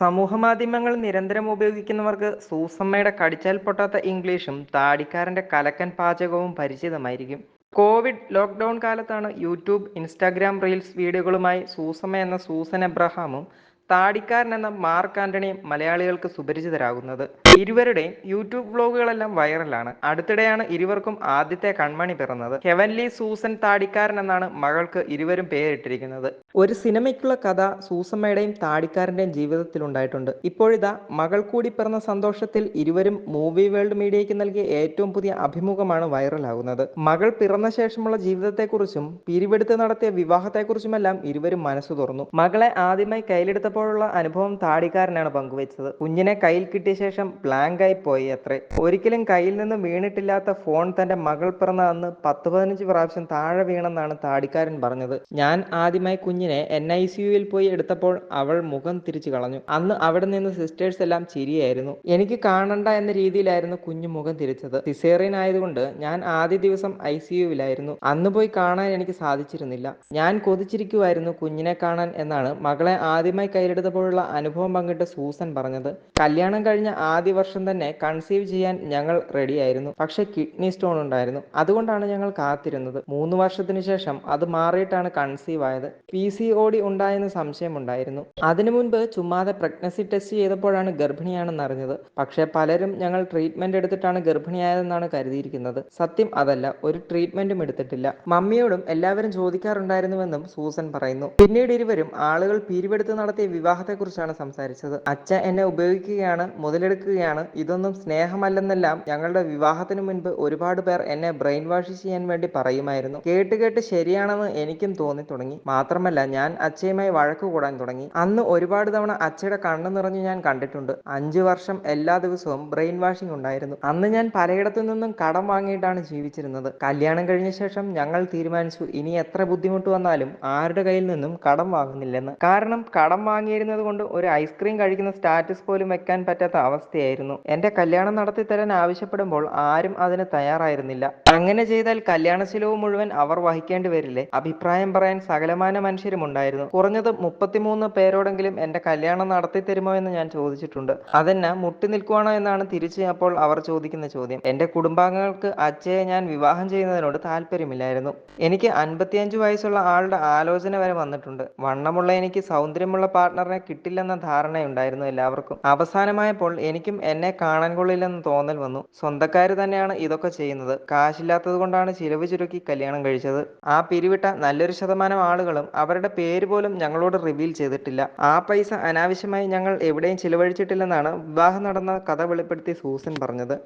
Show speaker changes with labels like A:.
A: സമൂഹമാധ്യമങ്ങൾ നിരന്തരം ഉപയോഗിക്കുന്നവർക്ക് സൂസമ്മയുടെ കടിച്ചാൽ പൊട്ടാത്ത ഇംഗ്ലീഷും താടിക്കാരന്റെ കലക്കൻ പാചകവും പരിചിതമായിരിക്കും. കോവിഡ് ലോക്ക്ഡൗൺ കാലത്താണ് യൂട്യൂബ് ഇൻസ്റ്റാഗ്രാം റീൽസ് വീഡിയോകളുമായി സൂസമ്മ എന്ന സൂസൻ എബ്രഹാമും താടിക്കാരൻ എന്ന മാർക്ക് ആന്റണി മലയാളികൾക്ക് സുപരിചിതരാകുന്നത്. ഇരുവരുടെയും യൂട്യൂബ് വ്ലോഗുകളെല്ലാം വൈറലാണ്. അടുത്തിടെയാണ് ഇരുവർക്കും ആദ്യത്തെ കൺമണി പിറന്നത്. ഹെവൻലി സൂസൻ താടിക്കാരൻ എന്നാണ് മകൾക്ക് ഇരുവരും പേരിട്ടിരിക്കുന്നത്. ഒരു സിനിമയ്ക്കുള്ള കഥ സൂസമ്മയുടെയും താടിക്കാരന്റെയും ജീവിതത്തിൽ ഉണ്ടായിട്ടുണ്ട്. ഇപ്പോഴിതാ മകൾ കൂടി പിറന്ന സന്തോഷത്തിൽ ഇരുവരും മൂവി വേൾഡ് മീഡിയയ്ക്ക് നൽകിയ ഏറ്റവും പുതിയ അഭിമുഖമാണ് വൈറലാകുന്നത്. മകൾ പിറന്ന ശേഷമുള്ള ജീവിതത്തെക്കുറിച്ചും പിരിവെടുത്ത് നടത്തിയ വിവാഹത്തെക്കുറിച്ചുമെല്ലാം ഇരുവരും മനസ്സു തുറന്നു. മകളെ ആദ്യമായി കയ്യിലെടുത്തപ്പോഴുള്ള അനുഭവം താടിക്കാരനാണ് പങ്കുവച്ചത്. കുഞ്ഞിനെ കയ്യിൽ കിട്ടിയ ശേഷം ബ്ലാങ്ക് ആയി പോയി അത്രേ. ഒരിക്കലും കയ്യിൽ നിന്ന് വീണിട്ടില്ലാത്ത ഫോൺ തന്റെ മകൾ പിറന്ന അന്ന് പത്ത് പതിനഞ്ച് പ്രാവശ്യം താഴെ വീണെന്നാണ് താടിക്കാരൻ പറഞ്ഞത്. ഞാൻ ആദ്യമായി കുഞ്ഞിനെ എൻ ഐ സിയുയിൽ പോയി എടുത്തപ്പോൾ അവൾ മുഖം തിരിച്ചു കളഞ്ഞു. അന്ന് അവിടെ നിന്ന് സിസ്റ്റേഴ്സ് എല്ലാം ചിരിയായിരുന്നു. എനിക്ക് കാണണ്ട എന്ന രീതിയിലായിരുന്നു കുഞ്ഞു മുഖം തിരിച്ചത്. സിസേറിയൻ ആയതുകൊണ്ട് ഞാൻ ആദ്യ ദിവസം ഐ സിയുവിലായിരുന്നു അന്ന് പോയി കാണാൻ എനിക്ക് സാധിച്ചിരുന്നില്ല. ഞാൻ കൊതിച്ചിരിക്കുമായിരുന്നു കുഞ്ഞിനെ കാണാൻ എന്നാണ് മകളെ ആദ്യമായി കയ്യിലെടുത്തപ്പോഴുള്ള അനുഭവം പങ്കിട്ട് സൂസൻ പറഞ്ഞത് കല്യാണം കഴിഞ്ഞ ആദ്യ വർഷം തന്നെ കൺസീവ് ചെയ്യാൻ ഞങ്ങൾ റെഡിയായിരുന്നു പക്ഷെ കിഡ്നി സ്റ്റോൺ ഉണ്ടായിരുന്നു. അതുകൊണ്ടാണ് ഞങ്ങൾ കാത്തിരുന്നത്. മൂന്ന് വർഷത്തിന് ശേഷം അത് മാറിയിട്ടാണ് കൺസീവ് ആയത്. പി സി ഒ ഡി ഉണ്ടായെന്ന് സംശയമുണ്ടായിരുന്നു. അതിനു മുൻപ് ചുമ്മാതെ പ്രഗ്നൻസി ടെസ്റ്റ് ചെയ്തപ്പോഴാണ് ഗർഭിണിയാണെന്ന് അറിഞ്ഞത്. പക്ഷേ പലരും ഞങ്ങൾ ട്രീറ്റ്മെന്റ് എടുത്തിട്ടാണ് ഗർഭിണിയായതെന്നാണ് കരുതിയിരിക്കുന്നത്. സത്യം അതല്ല. ഒരു ട്രീറ്റ്മെന്റും എടുത്തിട്ടില്ല. മമ്മിയോടും എല്ലാവരും ചോദിക്കാറുണ്ടായിരുന്നുവെന്നും സൂസൻ പറയുന്നു. പിന്നീട് ഇരുവരും ആളുകൾ പിരിവെടുത്ത് നടത്തിയ വിവാഹത്തെക്കുറിച്ചാണ് സംസാരിച്ചത്. അച്ഛ എന്നെ ഉപയോഗിക്കുകയാണ് മുതലെടുക്കുകയാണ്. ഇതൊന്നും സ്നേഹമല്ലെന്നെല്ലാം ഞങ്ങളുടെ വിവാഹത്തിന് മുൻപ് ഒരുപാട് പേർ എന്നെ ബ്രെയിൻ വാഷ് ചെയ്യാൻ വേണ്ടി പറയുമായിരുന്നു. കേട്ട് കേട്ട് ശരിയാണെന്ന് എനിക്കും തോന്നി തുടങ്ങി. മാത്രമല്ല ഞാൻ അച്ഛയുമായി വഴക്ക് കൂടാൻ തുടങ്ങി. അന്ന് ഒരുപാട് തവണ അച്ഛയുടെ കണ്ണു നിറഞ്ഞു ഞാൻ കണ്ടിട്ടുണ്ട്. അഞ്ചു വർഷം എല്ലാ ദിവസവും ബ്രെയിൻ വാഷിംഗ് ഉണ്ടായിരുന്നു. അന്ന് ഞാൻ പലയിടത്തു നിന്നും കടം വാങ്ങിയിട്ടാണ് ജീവിച്ചിരുന്നത്. കല്യാണം കഴിഞ്ഞ ശേഷം ഞങ്ങൾ തീരുമാനിച്ചു ഇനി എത്ര ബുദ്ധിമുട്ട് വന്നാലും ആരുടെ കയ്യിൽ നിന്നും കടം വാങ്ങുന്നില്ലെന്ന്. കാരണം കടം വാങ്ങിയിരുന്നത് കൊണ്ട് ഒരു ഐസ്ക്രീം കഴിക്കുന്ന സ്റ്റാറ്റസ് പോലും വെക്കാൻ പറ്റാത്ത അവസ്ഥയായിരുന്നു. എന്റെ കല്യാണം നടത്തി തരാൻ ആവശ്യപ്പെടുമ്പോൾ ആരും അതിന് തയ്യാറായിരുന്നില്ല. അങ്ങനെ ചെയ്താൽ കല്യാണ ചിലവ് മുഴുവൻ അവർ വഹിക്കേണ്ടി വരില്ലേ? അഭിപ്രായം പറയാൻ സകലമാന മനുഷ്യരും ഉണ്ടായിരുന്നു. കുറഞ്ഞത് മുപ്പത്തിമൂന്ന് പേരോടെങ്കിലും എന്റെ കല്യാണം നടത്തി തരുമോ എന്ന് ഞാൻ ചോദിച്ചിട്ടുണ്ട്. അതെന്നെ മുട്ടി നിൽക്കുവാണോ എന്നാണ് തിരിച്ച് അപ്പോൾ അവർ ചോദിക്കുന്ന ചോദ്യം. എന്റെ കുടുംബാംഗങ്ങൾക്ക് അച്ഛയെ ഞാൻ വിവാഹം ചെയ്യുന്നതിനോട് താല്പര്യമില്ലായിരുന്നു. എനിക്ക് അൻപത്തിയഞ്ച് വയസ്സുള്ള ആളുടെ ആലോചന വരെ വന്നിട്ടുണ്ട്. വണ്ണമുള്ള എനിക്ക് സൗന്ദര്യമുള്ള പാർട്ട്ണറിനെ കിട്ടില്ലെന്ന ധാരണയുണ്ടായിരുന്നു എല്ലാവർക്കും. അവസാനമായപ്പോൾ എനിക്കും എന്നെ കാണാൻ കൊള്ളില്ലെന്ന് തോന്നൽ വന്നു. സ്വന്തക്കാർ തന്നെയാണ് ഇതൊക്കെ ചെയ്യുന്നത്. കാശില്ലാത്തത് കൊണ്ടാണ് ചിലവ് ചുരുക്കി കല്യാണം കഴിച്ചത്. ആ പിരിവിട്ട നല്ലൊരു ശതമാനം ആളുകളും അവരുടെ പേര് പോലും ഞങ്ങളോട് റിവീൽ ചെയ്തിട്ടില്ല. ആ പൈസ അനാവശ്യമായി ഞങ്ങൾ എവിടെയും ചിലവഴിച്ചിട്ടില്ലെന്നാണ് വിവാഹം നടന്ന കഥ വെളിപ്പെടുത്തി സൂസൻ പറഞ്ഞത്.